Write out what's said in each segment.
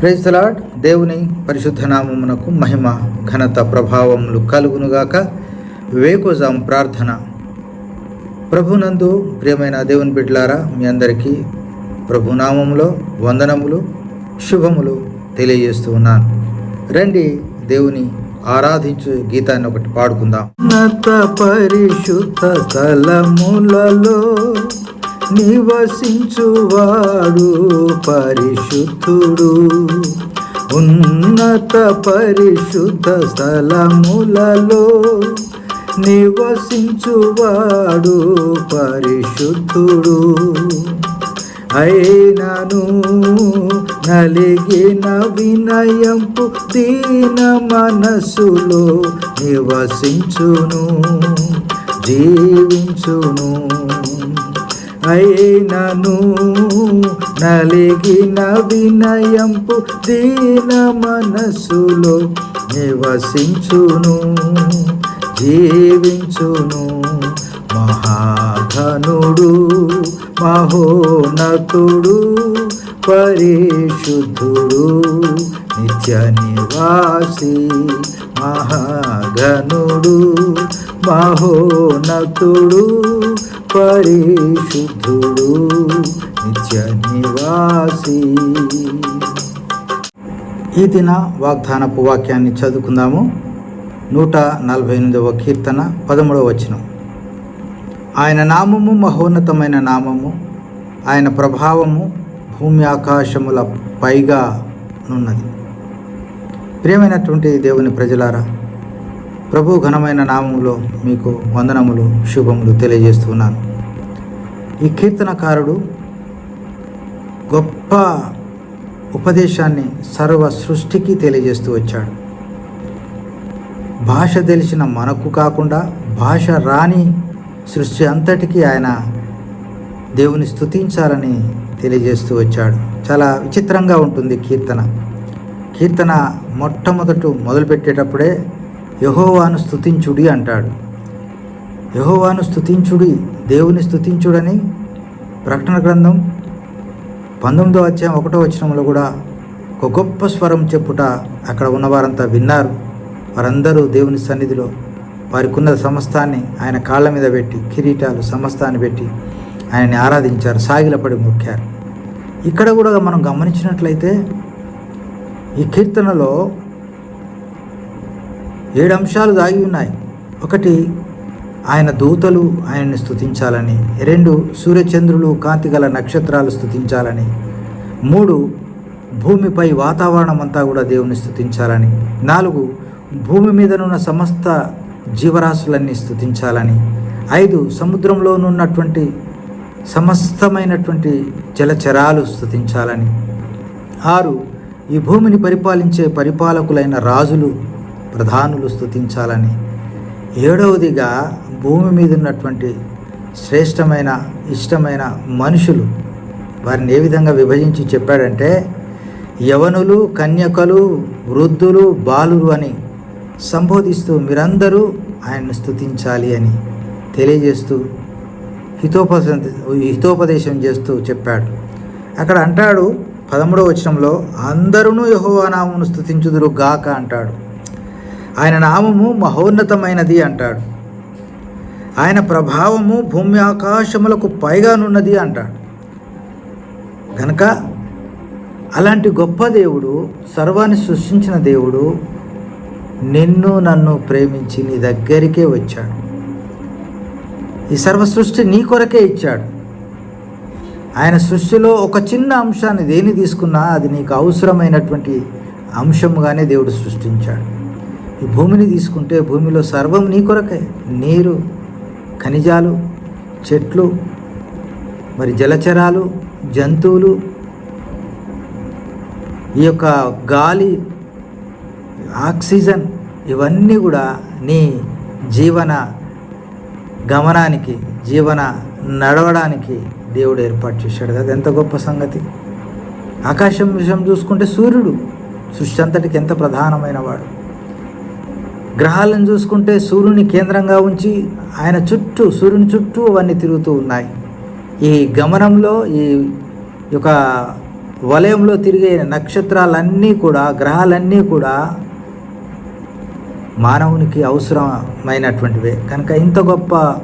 ప్రైజ్లాడ్ దేవుని పరిశుద్ధ నామమునకు మహిమ ఘనత ప్రభావములు కలుగునుగాక. వేకోజాం ప్రార్థన. ప్రభునందు ప్రియమైన దేవుని బిడ్లారా మీ అందరికీ ప్రభునామములో వందనములు శుభములు తెలియజేస్తూ ఉన్నాను. రండి దేవుని ఆరాధించు గీతాన్ని ఒకటి పాడుకుందాం. పరిశుద్ధ కలములలో నివసించువాడు పరిశుద్ధుడు. ఉన్నత పరిశుద్ధ స్థలములలో నివసించువాడు పరిశుద్ధుడు. అయినను నలిగిన వినయంపు దీన మనసులో నివసించును జీవించును. అయినను నలిగిన వినయంపు దీన మనసులో నివసించును జీవించును. మహాధనుడు మహోన్నతుడు పరిశుద్ధుడు నిత్య నివాసి మహాగనుడు మహోన్నతుడు పరిశుద్ధుడు నిత్య నివాసి. ఈ దిన వాగ్దానపు వాక్యాన్ని చదువుకుందాము. నూట నలభై ఎనిమిదవ కీర్తన పదమూడవ వచనం. ఆయన నామము మహోన్నతమైన నామము ఆయన ప్రభావము భూమి ఆకాశముల పైగా నున్నది. ప్రియమైనటువంటి దేవుని ప్రజలారా ప్రభు ఘనమైన నామములో మీకు వందనములు శుభములు తెలియజేస్తున్నాను. ఈ కీర్తనకారుడు గొప్ప ఉపదేశాన్ని సర్వ సృష్టికి తెలియజేస్తూ వచ్చాడు. భాష తెలిసిన మనకు కాకుండా భాష రాని సృష్టి అంతటికీ ఆయన దేవుని స్తుతించాలని తెలియజేస్తూ వచ్చాడు. చాలా విచిత్రంగా ఉంటుంది కీర్తన. కీర్తన మొట్టమొదట మొదలుపెట్టేటప్పుడే యహోవాను స్థుతించుడి అంటాడు. యహోవాను స్థుతించుడి దేవుని స్థుతించుడని ప్రకటన గ్రంథం పంతొమ్మిదో అధ్యాయం ఒకటో వచనంలో కూడా ఒక గొప్ప స్వరం చెప్పుట అక్కడ ఉన్నవారంతా విన్నారు. వారందరూ దేవుని సన్నిధిలో వారికున్న సమస్తాన్ని ఆయన కాళ్ళ మీద పెట్టి కిరీటాలు సమస్తాన్ని పెట్టి ఆయన్ని ఆరాధించారు సాగిలపడి మొక్కారు. ఇక్కడ కూడా మనం గమనించినట్లయితే ఈ కీర్తనలో ఏడు అంశాలు దాగి ఉన్నాయి. ఒకటి ఆయన దూతలు ఆయన్ని స్థుతించాలని రెండు సూర్యచంద్రులు కాంతిగల నక్షత్రాలు స్థుతించాలని మూడు భూమిపై వాతావరణం అంతా కూడా దేవుని స్థుతించాలని నాలుగు భూమి మీదనున్న సమస్త జీవరాశులన్నీ స్థుతించాలని ఐదు సముద్రంలోనున్నటువంటి సమస్తమైనటువంటి జలచరాలు స్థుతించాలని ఆరు ఈ భూమిని పరిపాలించే పరిపాలకులైన రాజులు ప్రధానులు స్థుతించాలని ఏడవదిగా భూమి మీద ఉన్నటువంటి శ్రేష్టమైన ఇష్టమైన మనుషులు వారిని ఏ విధంగా విభజించి చెప్పాడంటే యవనులు కన్యకలు వృద్ధులు బాలురు అని సంబోధిస్తూ మీరందరూ ఆయన్ను స్థుతించాలి అని తెలియజేస్తూ హితోపద హితోపదేశం చేస్తూ చెప్పాడు. అక్కడ అంటాడు పదమూడవ వచనంలో అందరూ యహోవానామును స్థుతించుదురు గాక అంటాడు. ఆయన నామము మహోన్నతమైనది అంటాడు. ఆయన ప్రభావము భూమి ఆకాశములకు పైగానున్నది అంటాడు. కనుక అలాంటి గొప్ప దేవుడు సర్వాన్ని సృష్టించిన దేవుడు నిన్ను నన్ను ప్రేమించి నీ దగ్గరికే వచ్చాడు. ఈ సర్వ సృష్టి నీ కొరకే ఇచ్చాడు. ఆయన సృష్టిలో ఒక చిన్న అంశాన్ని దేని తీసుకున్నా అది నీకు అవసరమైనటువంటి అంశముగానే దేవుడు సృష్టించాడు. ఈ భూమిని తీసుకుంటే భూమిలో సర్వం నీ కొరకే. నీరు ఖనిజాలు చెట్లు మరి జలచరాలు జంతువులు ఈ యొక్క గాలి ఆక్సిజన్ ఇవన్నీ కూడా నీ జీవన గమనానికి జీవన నడవడానికి దేవుడు ఏర్పాటు చేశాడు కదా. ఎంత గొప్ప సంగతి. ఆకాశం విషయం చూసుకుంటే సూర్యుడు సృష్టి అంతటికి ఎంత ప్రధానమైన వాడు గ్రహాలను చూసుకుంటే సూర్యుని కేంద్రంగా ఉంచి ఆయన చుట్టూ సూర్యుని చుట్టూ అవన్నీ తిరుగుతూ ఉన్నాయి. ఈ గమనంలో ఈ యొక్క వలయంలో తిరిగే నక్షత్రాలన్నీ కూడా గ్రహాలన్నీ కూడా మానవునికి అవసరమైనటువంటివే. కనుక ఇంత గొప్ప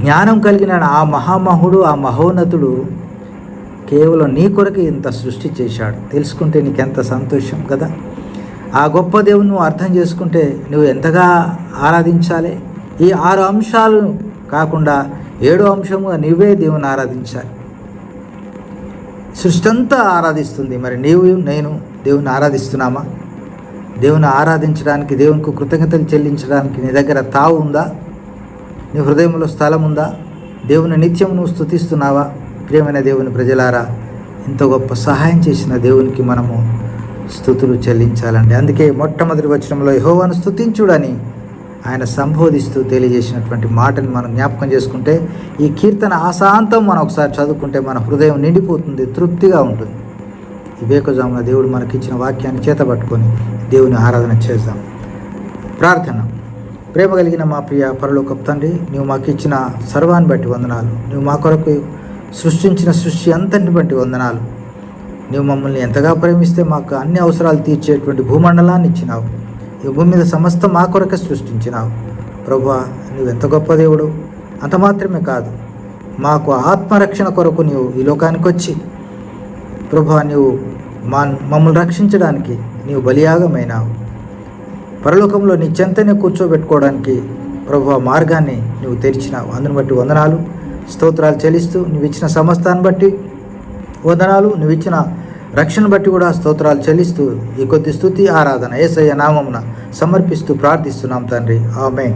జ్ఞానం కలిగిన ఆ మహామహుడు ఆ మహోన్నతుడు కేవలం నీ కొరకు ఇంత సృష్టి చేశాడు. తెలుసుకుంటే నీకెంత సంతోషం కదా? ఆ గొప్ప దేవుని నువ్వు అర్థం చేసుకుంటే నువ్వు ఎంతగా ఆరాధించాలి? ఈ ఆరు అంశాలు కాకుండా ఏడో అంశముగా నువ్వే దేవుని ఆరాధించాలి. సృష్టి అంతా ఆరాధిస్తుంది. మరి నీవు నేను దేవుని ఆరాధిస్తున్నామా? దేవుని ఆరాధించడానికి దేవునికి కృతజ్ఞతలు చెల్లించడానికి నీ దగ్గర తావు ఉందా? నీ హృదయంలో స్థలం ఉందా? దేవుని నిత్యం నువ్వు స్థుతిస్తున్నావా ప్రియమైన దేవుని ప్రజలారా ఇంత గొప్ప సహాయం చేసిన దేవునికి మనము స్థుతులు చెల్లించాలండి. అందుకే మొట్టమొదటి వచనంలో యహోవాను స్థుతించుడని ఆయన సంబోధిస్తూ తెలియజేసినటువంటి మాటని మనం జ్ఞాపకం చేసుకుంటే ఈ కీర్తన ఆశాంతం మనం ఒకసారి చదువుకుంటే మన హృదయం నిండిపోతుంది తృప్తిగా ఉంటుంది. ఈ దేవుడు మనకిచ్చిన వాక్యాన్ని చేతబట్టుకొని దేవుని ఆరాధన చేద్దాం. ప్రార్థన. ప్రేమ కలిగిన మా ప్రియ పరలోకపు తండ్రి నువ్వు మాకు ఇచ్చిన సర్వాన్ని బట్టి వందనాలు. నువ్వు మా కొరకు సృష్టించిన సృష్టి అంతటిని బట్టి వందనాలు. నువ్వు మమ్మల్ని ఎంతగా ప్రేమిస్తే మాకు అన్ని అవసరాలు తీర్చేటువంటి భూమండలాన్ని ఇచ్చినావు. ఈ భూమి మీద సమస్త మా కొరకే సృష్టించినావు. ప్రభా నువ్వు ఎంత గొప్ప దేవుడు. అంత మాత్రమే కాదు మాకు ఆత్మరక్షణ కొరకు నీవు ఈ లోకానికి వచ్చి ప్రభా నీవు మా మమ్మల్ని రక్షించడానికి నీవు బలియాగమైనావు. పరలోకంలో నీ చెంతనే కూర్చోబెట్టుకోవడానికి ప్రభు మార్గాన్ని నువ్వు తెరిచినావు. అందుని బట్టి వందనాలు స్తోత్రాలు చెల్లిస్తూ నువ్వు ఇచ్చిన సమస్తాన్ని బట్టి వందనాలు. నువ్వు ఇచ్చిన రక్షణ బట్టి కూడా స్తోత్రాలు చెల్లిస్తూ ఈ కొద్ది స్థుతి ఆరాధన ఏసయ్య నామమున సమర్పిస్తూ ప్రార్థిస్తున్నాం తండ్రి. ఆమె